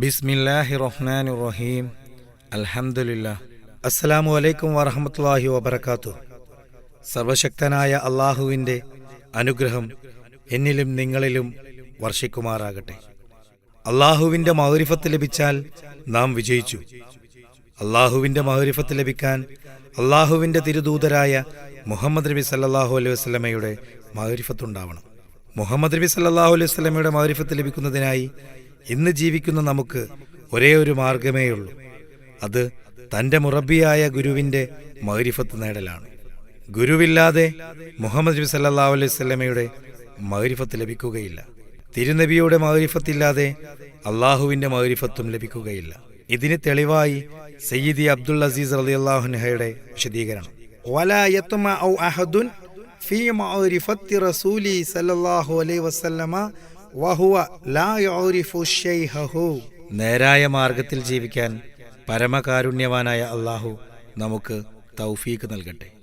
ബിസ്മില്ലാഹി റഹ്മാൻ റഹീം അൽഹംദുലില്ല അസ്സലാമു അലൈക്കും വറഹമത്തല്ലാഹി വബർക്കാത്തു സർവശക്തനായ അള്ളാഹുവിന്റെ അനുഗ്രഹം എന്നിലും നിങ്ങളിലും വർഷിക്കുമാറാകട്ടെ. അള്ളാഹുവിന്റെ മൗരിഫത്ത് ലഭിച്ചാൽ നാം വിജയിച്ചു. അള്ളാഹുവിന്റെ മൗരിഫത്ത് ലഭിക്കാൻ അള്ളാഹുവിന്റെ തിരുദൂതരായ മുഹമ്മദ് നബി സല്ലാഹു അലൈഹി വസ്ലമയുടെ മൗരിഫത്തുണ്ടാവണം മുഹമ്മദ് നബി സല്ലാഹു അലൈഹി വസ്ലമയുടെ മൗരിഫത്ത് ലഭിക്കുന്നതിനായി ഇന്ന് ജീവിക്കുന്ന നമുക്ക് ഒരേ ഒരു മാർഗമേയുള്ളൂ അത് തന്റെ മുറബിയായ ഗുരുവിന്റെ മൗരിഫത്ത് നേടലാണ്. ഗുരുവില്ലാതെ മുഹമ്മദ് നബി സല്ലാ അലൈഹി മൗരിഫത്ത് ലഭിക്കുകയില്ല. തിരുനബിയുടെ മൗരിഫത്തില്ലാതെ അള്ളാഹുവിന്റെ മൗരിഫത്തും ലഭിക്കുകയില്ല. ഇതിന് തെളിവായി സയ്യിദി അബ്ദുൽ അസീസ് അലി അള്ളാഹുനഹയുടെ വിശദീകരണം. റസൂലി സല്ലല്ലാഹു അലൈഹി വസല്ലമ വഹുവ ലാ ഷൈഹഹു. നേരായ മാർഗത്തിൽ ജീവിക്കാൻ പരമകാരുണ്യവാനായ അള്ളാഹു നമുക്ക് തൗഫീക്ക് നൽകട്ടെ.